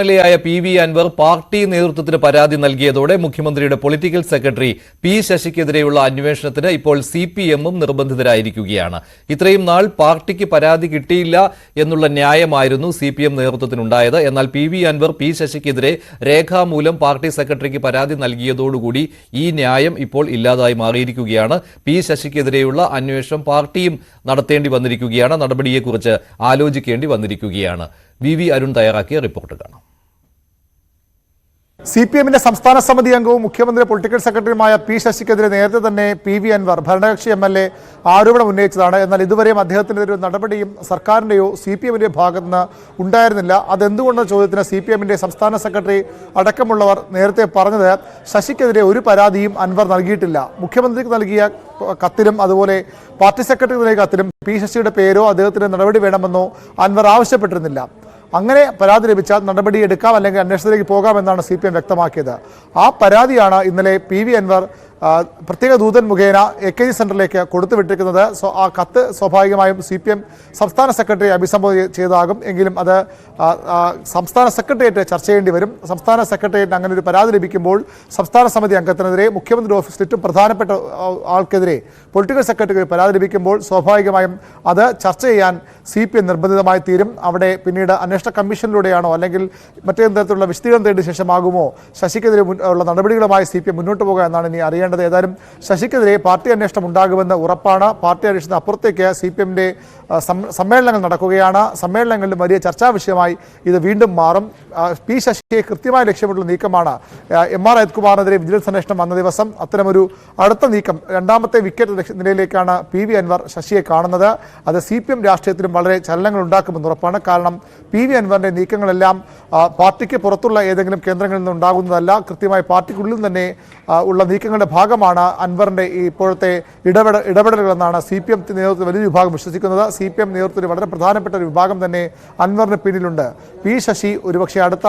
L A ആയ P V Anvar party നേതൃത്വത്തിന് പരാതി നൽകിയതോടെ മുഖ്യമന്ത്രിയുടെ പൊളിറ്റിക്കൽ സെക്രട്ടറി പി ശശിക്കെതിരെയുള്ള അന്വേഷണത്തിന് ഇപ്പോൾ സി പി എമ്മും നിർബന്ധിതരായിരിക്കുകയാണ്. ഇത്രയും നാൾ പാർട്ടിക്ക് പരാതി കിട്ടിയില്ല എന്നുള്ള ന്യായമായിരുന്നു സി പി എം നേതൃത്വത്തിനുണ്ടായത്. എന്നാൽ പി വി അൻവർ പി ശശിക്കെതിരെ രേഖാമൂലം പാർട്ടി സെക്രട്ടറിക്ക് പരാതി നൽകിയതോടുകൂടി ഈ ന്യായം ഇപ്പോൾ ഇല്ലാതായി മാറിയിരിക്കുകയാണ്. പി ശശിക്കെതിരെയുള്ള അന്വേഷണം പാർട്ടിയും നടത്തേണ്ടി വന്നിരിക്കുകയാണ്. നടപടിയെക്കുറിച്ച് ആലോചിക്കേണ്ടി വന്നിരിക്കുകയാണ്. വി വി അരുൺ തയ്യാറാക്കിയ റിപ്പോർട്ട് കാണാം. സി പി എമ്മിന്റെ സംസ്ഥാന സമിതി അംഗവും മുഖ്യമന്ത്രി പൊളിറ്റിക്കൽ സെക്രട്ടറിയുമായ പി ശശിക്കെതിരെ നേരത്തെ തന്നെ പി വി അൻവർ ഭരണകക്ഷി എം എൽ എ ആരോപണം ഉന്നയിച്ചതാണ്. എന്നാൽ ഇതുവരെയും അദ്ദേഹത്തിനെതിരെ ഒരു നടപടിയും സർക്കാരിന്റെയോ സി പി എമ്മിന്റെ ഭാഗത്ത് നിന്ന് ഉണ്ടായിരുന്നില്ല. അതെന്തുകൊണ്ടെന്ന ചോദ്യത്തിന് സി പി എമ്മിന്റെ സംസ്ഥാന സെക്രട്ടറി അടക്കമുള്ളവർ നേരത്തെ പറഞ്ഞത് ശശിക്കെതിരെ ഒരു പരാതിയും അൻവർ നൽകിയിട്ടില്ല. മുഖ്യമന്ത്രിക്ക് നൽകിയ കത്തിലും അതുപോലെ പാർട്ടി സെക്രട്ടറിക്ക് നൽകിയ കത്തിലും പി ശശിയുടെ പേരോ അദ്ദേഹത്തിന് നടപടി വേണമെന്നോ അൻവർ ആവശ്യപ്പെട്ടിരുന്നില്ല. അങ്ങനെ പരാതി ലഭിച്ചാൽ നടപടി എടുക്കാം അല്ലെങ്കിൽ അന്വേഷണത്തിലേക്ക് പോകാമെന്നാണ് സി പി എം വ്യക്തമാക്കിയത്. ആ പരാതിയാണ് ഇന്നലെ പി വി അൻവർ പ്രത്യേക ദൂതൻ മുഖേന എ കെ ജി സെന്ററിലേക്ക് കൊടുത്തുവിട്ടിരിക്കുന്നത്. സോ ആ കത്ത് സ്വാഭാവികമായും സി പി എം സംസ്ഥാന സെക്രട്ടറി അഭിസംബോധന ചെയ്താകും എങ്കിലും അത് സംസ്ഥാന സെക്രട്ടേറിയറ്റ് ചർച്ച ചെയ്യേണ്ടി വരും. സംസ്ഥാന സെക്രട്ടേറിയറ്റിന് അങ്ങനെ ഒരു പരാതി ലഭിക്കുമ്പോൾ സംസ്ഥാന സമിതി അംഗത്തിനെതിരെ മുഖ്യമന്ത്രി ഓഫീസിൽ ഏറ്റവും പ്രധാനപ്പെട്ട ആൾക്കെതിരെ പൊളിറ്റിക്കൽ സെക്രട്ടറിക്ക് പരാതി ലഭിക്കുമ്പോൾ സ്വാഭാവികമായും അത് ചർച്ച ചെയ്യാൻ സി പി എം നിർബന്ധിതമായി തീരും. അവിടെ പിന്നീട് അന്വേഷണ കമ്മീഷനിലൂടെയാണോ അല്ലെങ്കിൽ മറ്റേത് തരത്തിലുള്ള വിശദീകരണം തേടിയ ശേഷമാകുമോ ശശിക്കെതിരെ ഉള്ള നടപടികളുമായി സി പി എം മുന്നോട്ട് പോകുക എന്നാണ് ഇനി അറിയേണ്ടത്. ഏതായാലും ശശിക്കെതിരെ പാർട്ടി അന്വേഷണം ഉണ്ടാകുമെന്ന് ഉറപ്പാണ്. പാർട്ടി അന്വേഷണത്തിന് അപ്പുറത്തേക്ക് സി പി എമ്മിന്റെ സമ്മേളനങ്ങൾ നടക്കുകയാണ്. സമ്മേളനങ്ങളിലും വലിയ ചർച്ചാ വിഷയമായി ഇത് വീണ്ടും മാറും. പി ശശിയെ കൃത്യമായ ലക്ഷ്യമിട്ടുള്ള നീക്കമാണ്. എം ആർ അജിത്കുമാറിനെതിരെ വിജിലൻസ് അന്വേഷണം വന്ന ദിവസം അത്തരമൊരു അടുത്ത നീക്കം രണ്ടാമത്തെ വിക്കറ്റ് നിലയിലേക്കാണ് പി വി അൻവർ ശശിയെ കാണുന്നത്. അത് സി പി എം രാഷ്ട്രീയത്തിലും വളരെ ചലനങ്ങൾ ഉണ്ടാക്കുമെന്ന് ഉറപ്പാണ്. കാരണം പി വി അൻവറിന്റെ നീക്കങ്ങളെല്ലാം പാർട്ടിക്ക് പുറത്തുള്ള ഏതെങ്കിലും കേന്ദ്രങ്ങളിൽ നിന്ന് ഉണ്ടാകുന്നതല്ല കൃത്യമായി പാർട്ടിക്കുള്ളിൽ തന്നെ ഉള്ള നീക്കങ്ങളുടെ ഭാഗമാണ് അൻവറിന്റെ ഈ ഇപ്പോഴത്തെ ഇടപെട ഇടപെടലുകളെന്നാണ് സി പി എം നേതൃത്വത്തിൽ വലിയ വിഭാഗം വിശ്വസിക്കുന്നത്. സി പി എം നേതൃത്വത്തിൽ വളരെ പ്രധാനപ്പെട്ട ഒരു വിഭാഗം തന്നെ അൻവറിന് പിന്നിലുണ്ട്. പി ശശി ഒരുപക്ഷെ അടുത്ത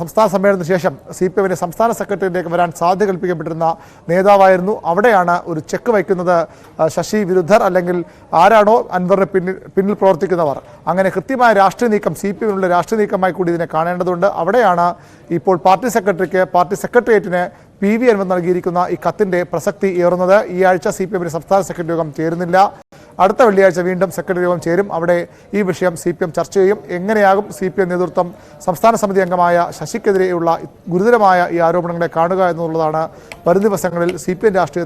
സംസ്ഥാന സമ്മേളനത്തിന് ശേഷം സി പി എമ്മിന്റെ സംസ്ഥാന സെക്രട്ടറിയിലേക്ക് വരാൻ സാധ്യത കൽപ്പിക്കപ്പെട്ടിരുന്ന നേതാവായിരുന്നു. അവിടെയാണ് ഒരു ചെക്ക് വയ്ക്കുന്നത്. ശശി വിരുദ്ധർ അല്ലെങ്കിൽ ആരാണോ അൻവറിന് പിന്നിൽ പിന്നിൽ പ്രവർത്തിക്കുന്നവർ. അങ്ങനെ കൃത്യമായ രാഷ്ട്രീയ നീക്കം സി പി എമ്മിനുള്ള രാഷ്ട്രീയ നീക്കമായി കൂടി ഇതിനെ കാണേണ്ടതുണ്ട്. അവിടെയാണ് ഇപ്പോൾ പാർട്ടി സെക്രട്ടറിക്ക് പാർട്ടി സെക്രട്ടേറിയറ്റിന് പി വി അൻവർ നൽകിയിരിക്കുന്ന ഈ കത്തിന്റെ പ്രസക്തി ഏറുന്നത് ഈ ആഴ്ച സി പി എമ്മിന്റെ സംസ്ഥാന സെക്രട്ടറി യോഗം ചേരുന്നില്ല. അടുത്ത വെള്ളിയാഴ്ച വീണ്ടും സെക്രട്ടറി യോഗം ചേരും. അവിടെ ഈ വിഷയം സി പി എം ചർച്ച ചെയ്യും. എങ്ങനെയാകും സി പി എം നേതൃത്വം സംസ്ഥാന സമിതി അംഗമായ ശശിക്കെതിരെയുള്ള ഗുരുതരമായ ഈ ആരോപണങ്ങളെ കാണുക എന്നുള്ളതാണ് വരും ദിവസങ്ങളിൽ സി പി എം രാഷ്ട്രീയ